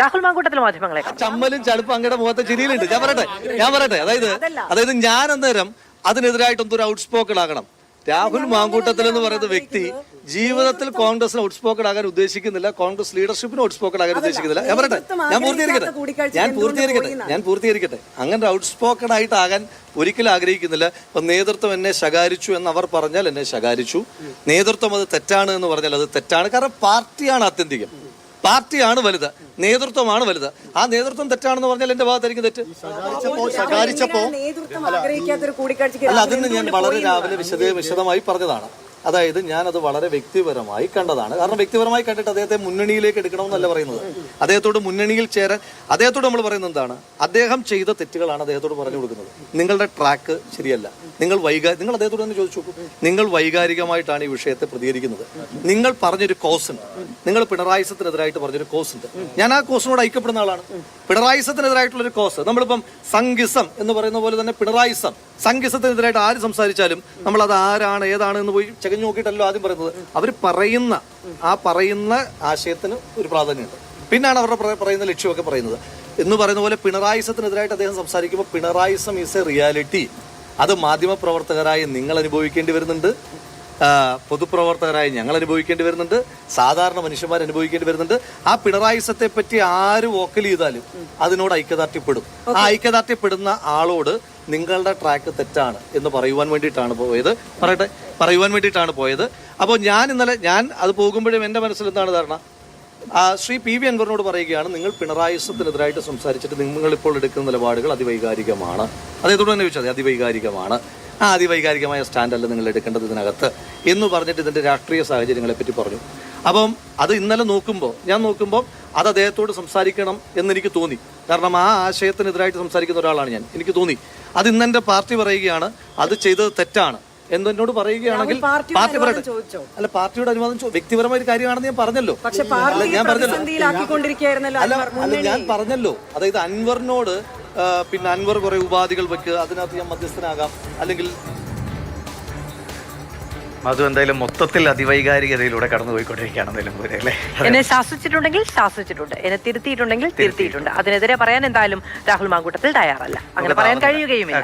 രാഹുൽ മാങ്കൂട്ടത്തിൽ മാധ്യമങ്ങളെ ചമ്മലും ചടുപ്പും അങ്ങയുടെ മുഖത്തെ ചിരിയിലുണ്ട്. ഞാൻ പറയട്ടെ ഞാൻ പറയട്ടെ. അതായത് അതായത് ഞാൻ അന്നേരം അതിനെതിരായിട്ട് എന്തൊരു ഔട്ട്സ്പോക്കൺ ആകണം. രാഹുൽ മാങ്കൂട്ടത്തിൽ എന്ന് പറയുന്ന വ്യക്തി ജീവിതത്തിൽ കോൺഗ്രസിന് ഔട്ട്സ്പോക്കൺ ആകാൻ ഉദ്ദേശിക്കുന്നില്ല കോൺഗ്രസ് ലീഡർഷിപ്പിന് ഔട്ട്സ്പോക്കൺ ആകാൻ ഉദ്ദേശിക്കുന്നില്ല. ഞാൻ പറയട്ടെ ഞാൻ പൂർത്തീകരിക്കട്ടെ. ഞാൻ പൂർത്തീകരിക്കട്ടെ ഞാൻ പൂർത്തീകരിക്കട്ടെ. അങ്ങനെ ഔട്ട്സ്പോക്കഡ് ആയിട്ട് ആകാൻ ഒരിക്കലും ആഗ്രഹിക്കുന്നില്ല. ഇപ്പൊ നേതൃത്വം എന്നെ ശകാരിച്ചു എന്ന് അവർ പറഞ്ഞാൽ എന്നെ ശകാരിച്ചു. നേതൃത്വം അത് തെറ്റാണ് എന്ന് പറഞ്ഞാൽ അത് തെറ്റാണ്. കാരണം പാർട്ടിയാണ് ആത്യന്തികം. പാർട്ടിയാണ് വലുത് നേതൃത്വമാണ് വലുത്. ആ നേതൃത്വം തെറ്റാണെന്ന് പറഞ്ഞാൽ എന്റെ ഭാഗത്തായിരിക്കും തെറ്റ്? ശകാരിച്ചപ്പോ അല്ല അതിന് ഞാൻ വളരെ രാവിലെ വിശദ വിശദമായി പറഞ്ഞതാണ്. അതായത് ഞാനത് വളരെ വ്യക്തിപരമായി കണ്ടതാണ്. കാരണം വ്യക്തിപരമായി കണ്ടിട്ട് അദ്ദേഹത്തെ മുന്നണിയിലേക്ക് എടുക്കണമെന്നല്ല പറയുന്നത്. അദ്ദേഹത്തോട് മുന്നണിയിൽ ചേരാൻ അദ്ദേഹത്തോട് നമ്മൾ പറയുന്നത് എന്താണ്? അദ്ദേഹം ചെയ്ത തെറ്റുകളാണ് അദ്ദേഹത്തോട് പറഞ്ഞു കൊടുക്കുന്നത്. നിങ്ങളുടെ ട്രാക്ക് ശരിയല്ല. നിങ്ങൾ വൈകാ നിങ്ങൾ അദ്ദേഹത്തോട് തന്നെ ചോദിച്ചു നിങ്ങൾ വൈകാരികമായിട്ടാണ് ഈ വിഷയത്തെ പ്രതികരിക്കുന്നത്. നിങ്ങൾ പറഞ്ഞൊരു ഉണ്ട്. നിങ്ങൾ പിണറായിസത്തിനെതിരായിട്ട് പറഞ്ഞൊരു ഉണ്ട്. ഞാൻ ആ കോസിനോട് ഐക്യപ്പെടുന്ന ആളാണ്. പിണറായിസത്തിനെതിരായിട്ടുള്ള ഒരു കോസ് നമ്മളിപ്പം സംഗിസം എന്ന് പറയുന്ന പോലെ തന്നെ പിണറായിസം. സംഗിസത്തിനെതിരായിട്ട് ആര് സംസാരിച്ചാലും നമ്മൾ അത് ആരാണ് ഏതാണ് എന്ന് പോയി ചകഞ്ഞു നോക്കിയിട്ടല്ലോ ആദ്യം പറയുന്നത്. അവർ പറയുന്ന ആ പറയുന്ന ആശയത്തിന് ഒരു പ്രാധാന്യമുണ്ട്. പിന്നാണ് അവരുടെ പറയുന്ന ലക്ഷ്യമൊക്കെ പറയുന്നത്. എന്ന് പറയുന്ന പോലെ പിണറായിസത്തിനെതിരായിട്ട് അദ്ദേഹം സംസാരിക്കുമ്പോൾ പിണറായിസം ഈസ് എ റിയാലിറ്റി അത് മാധ്യമപ്രവർത്തകരായ നിങ്ങൾ അനുഭവിക്കേണ്ടി വരുന്നുണ്ട്. പൊതുപ്രവർത്തകരായി ഞങ്ങൾ അനുഭവിക്കേണ്ടി വരുന്നുണ്ട്. സാധാരണ മനുഷ്യന്മാർ അനുഭവിക്കേണ്ടി വരുന്നുണ്ട്. ആ പിണറായിസത്തെ പറ്റി ആര് വോക്കൽ ചെയ്താലും അതിനോട് ഐക്യദാർഢ്യപ്പെടും. ആ ഐക്യദാർഢ്യപ്പെടുന്ന ആളോട് നിങ്ങളുടെ ട്രാക്ക് തെറ്റാണ് എന്ന് പറയുവാൻ വേണ്ടിയിട്ടാണ് പോയത്. പറയട്ടെ പറയുവാൻ വേണ്ടിയിട്ടാണ് പോയത്. അപ്പോൾ ഞാൻ ഇന്നലെ ഞാൻ അത് പോകുമ്പോഴും എന്റെ മനസ്സിൽ എന്താണ് ധാരണ? ശ്രീ പി വി അൻവറിനോട് പറയുകയാണ് നിങ്ങൾ പിണറായിസത്തിനെതിരായിട്ട് സംസാരിച്ചിട്ട് നിങ്ങൾ ഇപ്പോൾ എടുക്കുന്ന നിലപാടുകൾ അതിവൈകാരികമാണ്. അദ്ദേഹത്തോട് തന്നെ ചോദിച്ചാൽ അതിവൈകാരികമാണ്. ആ അതിവൈകാരികമായ സ്റ്റാൻഡല്ല നിങ്ങൾ എടുക്കേണ്ടത് ഇതിനകത്ത് എന്ന് പറഞ്ഞിട്ട് ഇതിന്റെ രാഷ്ട്രീയ സാഹചര്യങ്ങളെ പറ്റി പറഞ്ഞു. അപ്പം അത് ഇന്നലെ നോക്കുമ്പോൾ ഞാൻ നോക്കുമ്പോൾ അത് അദ്ദേഹത്തോട് സംസാരിക്കണം എന്നെനിക്ക് തോന്നി. കാരണം ആ ആശയത്തിനെതിരായിട്ട് സംസാരിക്കുന്ന ഒരാളാണ് ഞാൻ. എനിക്ക് തോന്നി. അത് ഇന്നെന്റെ പാർട്ടി പറയുകയാണ് അത് ചെയ്തത് തെറ്റാണ്. എന്നോട് പറയുകയാണെങ്കിൽ പാർട്ടി പറയട്ടെ? അല്ല പാർട്ടിയുടെ അനുവാദം വ്യക്തിപരമായ ഒരു കാര്യമാണെന്ന് ഞാൻ പറഞ്ഞല്ലോ. ഞാൻ പറഞ്ഞല്ലോ. അല്ല ഞാൻ പറഞ്ഞല്ലോ. അതായത് അൻവറിനോട് പിന്നെ അൻവർ കുറെ ഉപാധികൾ വെക്കുക അതിനകത്ത് ഞാൻ മധ്യസ്ഥനാകാം. അല്ലെങ്കിൽ മധു എന്തായാലും മൊത്തത്തിൽ അതിവൈകാരികതയിലൂടെ കടന്നു പോയിക്കൊണ്ടിരിക്കുകയാണ് നിലമ്പൂര് അല്ലേ? എന്നെ ശാസിച്ചിട്ടുണ്ടെങ്കിൽ ശാസിച്ചിട്ടുണ്ട്. എന്നെ തിരുത്തിയിട്ടുണ്ടെങ്കിൽ തിരുത്തിയിട്ടുണ്ട്. അതിനെതിരെ പറയാൻ എന്തായാലും രാഹുൽ മാങ്കൂട്ടത്തിൽ തയ്യാറല്ല. അങ്ങനെ പറയാൻ കഴിയുകയുമില്ല.